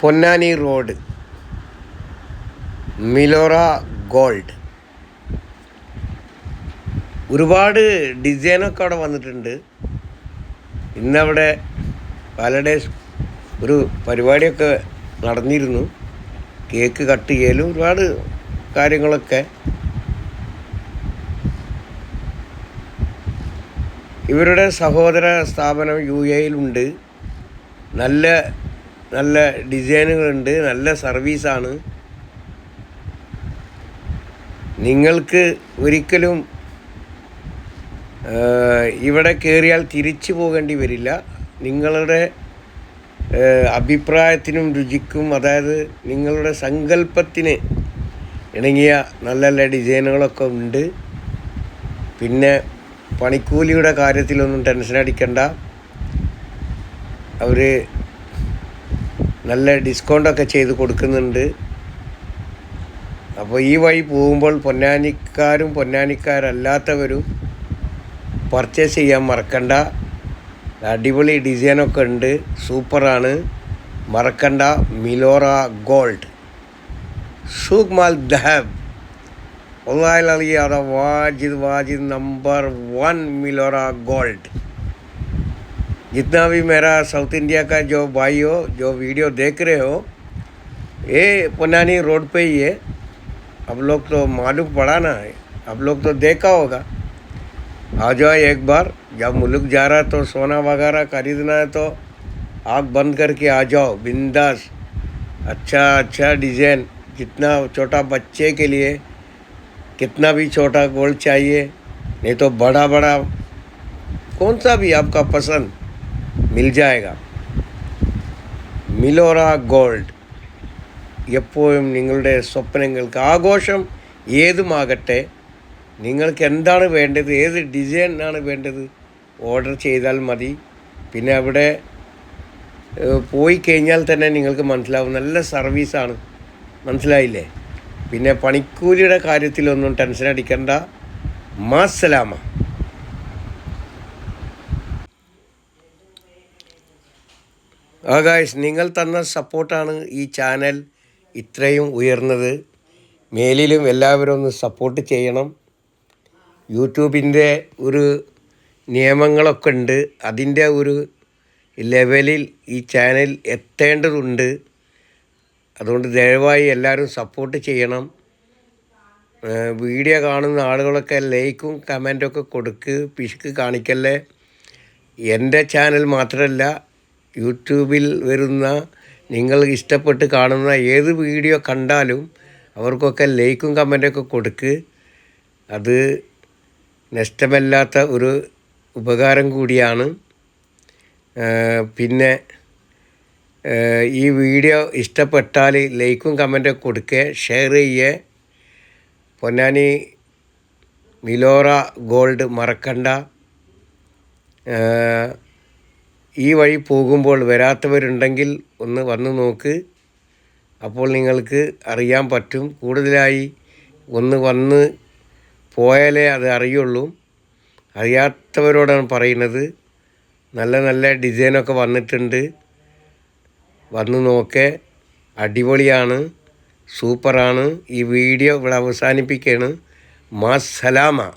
Ponnani road. മിലോറ gold. ഒരുപാട് ഡിസൈനൊക്കെ അവിടെ വന്നിട്ടുണ്ട്. ഇന്നവിടെ പാലഡേസ് ഒരു പരിപാടിയൊക്കെ നടന്നിരുന്നു. കേക്ക് കട്ട് ചെയ്യലും ഒരുപാട് കാര്യങ്ങളൊക്കെ. ഇവരുടെ സഹോദര സ്ഥാപനം യു എയിലുണ്ട് നല്ല നല്ല ഡിസൈനുകളുണ്ട് നല്ല സർവീസാണ്. നിങ്ങൾക്ക് ഒരിക്കലും ഇവിടെ കയറിയാൽ തിരിച്ചു പോകേണ്ടി വരില്ല. നിങ്ങളുടെ അഭിപ്രായത്തിനും രുചിക്കും അതായത് നിങ്ങളുടെ സങ്കല്പത്തിന് ഇണങ്ങിയ നല്ല നല്ല ഡിസൈനുകളൊക്കെ ഉണ്ട്. പിന്നെ പണിക്കൂലിയുടെ കാര്യത്തിലൊന്നും ടെൻഷൻ അടിക്കണ്ട. അവർ നല്ല ഡിസ്കൗണ്ടൊക്കെ ചെയ്ത് കൊടുക്കുന്നുണ്ട്. അപ്പോൾ ഈ വഴി പോകുമ്പോൾ പൊന്നാനിക്കാരും പൊന്നാനിക്കാരല്ലാത്തവരും പർച്ചേസ് ചെയ്യാൻ മറക്കണ്ട. അടിപൊളി ഡിസൈനൊക്കെ ഉണ്ട്. സൂപ്പറാണ്. മറക്കണ്ട. മിലോറ ഗോൾഡ്. സൂഖ് മാൽ ദഹബ് ഒന്നായാലും വാജിദ് വാജിദ് നമ്പർ വൺ മിലോറ ഗോൾഡ്. जितना भी मेरा साउथ इंडिया का जो भाई हो, जो वीडियो देख रहे हो, ये पुनानी रोड पे ही है। अब लोग तो मालूम पड़ा ना है। अब लोग तो देखा होगा। आ जाओ एक बार, जब मुल्क जा रहा तो सोना वगैरह खरीदना है तो आग बंद करके आ जाओ। बिंदास। अच्छा अच्छा डिज़ाइन। जितना छोटा बच्चे के लिए कितना भी छोटा गोल्ड चाहिए, नहीं तो बड़ा बड़ा कौन सा भी आपका पसंद। मिल जाएगा മിലോറ ഗോൾഡ് എപ്പോഴും നിങ്ങളുടെ സ്വപ്നങ്ങൾക്ക് ആഘോഷം ഏതുമാകട്ടെ നിങ്ങൾക്ക് എന്താണ് വേണ്ടത് ഏത് ഡിസൈൻ ആണ് വേണ്ടത് ഓർഡർ ചെയ്താൽ മതി പിന്നെ അവിടെ ഏഹ്, പോയി കഴിഞ്ഞാൽ തന്നെ നിങ്ങൾക്ക് മനസ്സിലാവും നല്ല സർവീസാണ് മനസ്സിലായില്ലേ പിന്നെ പണിക്കൂലിയുടെ കാര്യത്തിലൊന്നും ടെൻഷൻ അടിക്കണ്ട മാസലാമ ആകാശ് നിങ്ങൾ തന്ന സപ്പോർട്ടാണ് ഈ ചാനൽ ഇത്രയും ഉയർന്നത്. മേലിലും എല്ലാവരും ഒന്ന് സപ്പോർട്ട് ചെയ്യണം. യൂട്യൂബിന്റെ ഒരു നിയമങ്ങളൊക്കെ ഉണ്ട്. അതിന്റെ ഒരു ലെവലിൽ ഈ ചാനൽ എത്തേണ്ടതുണ്ട്. അതുകൊണ്ട് ദയവായി എല്ലാവരും സപ്പോർട്ട് ചെയ്യണം. വീഡിയോ കാണുന്ന ആളുകളൊക്കെ ലൈക്കും കമന്റൊക്കെ കൊടുക്ക് പിശുക്ക് കാണിക്കല്ലേ. എന്റെ ചാനൽ മാത്രമല്ല യൂട്യൂബിൽ വരുന്ന നിങ്ങൾ ഇഷ്ടപ്പെട്ട് കാണുന്ന ഏത് വീഡിയോ കണ്ടാലും അവർക്കൊക്കെ ലൈക്കും കമന്റൊക്കെ കൊടുക്ക്. അത് നഷ്ടമല്ലാത്ത ഒരു ഉപകാരം കൂടിയാണ്. പിന്നെ ഈ വീഡിയോ ഇഷ്ടപ്പെട്ടാൽ ലൈക്കും കമന്റൊക്കെ കൊടുക്കുക ഷെയർ ചെയ്യേ. പൊന്നാനി മിലോറ ഗോൾഡ് മറക്കണ്ട. ഈ വഴി പോകുമ്പോൾ വരാത്തവരുണ്ടെങ്കിൽ ഒന്ന് വന്ന് നോക്ക്. അപ്പോൾ നിങ്ങൾക്ക് അറിയാൻ പറ്റും. കൂടുതലായി ഒന്ന് വന്ന് പോയാലേ അത് അറിയുള്ളൂ. അറിയാത്തവരോടാണ് പറയുന്നത്. നല്ല നല്ല ഡിസൈനൊക്കെ വന്നിട്ടുണ്ട്. വന്ന് നോക്കേ. അടിപൊളിയാണ്. സൂപ്പറാണ്. ഈ വീഡിയോ ഇവിടെ അവസാനിപ്പിക്കുകയാണ്. മാ സലാമ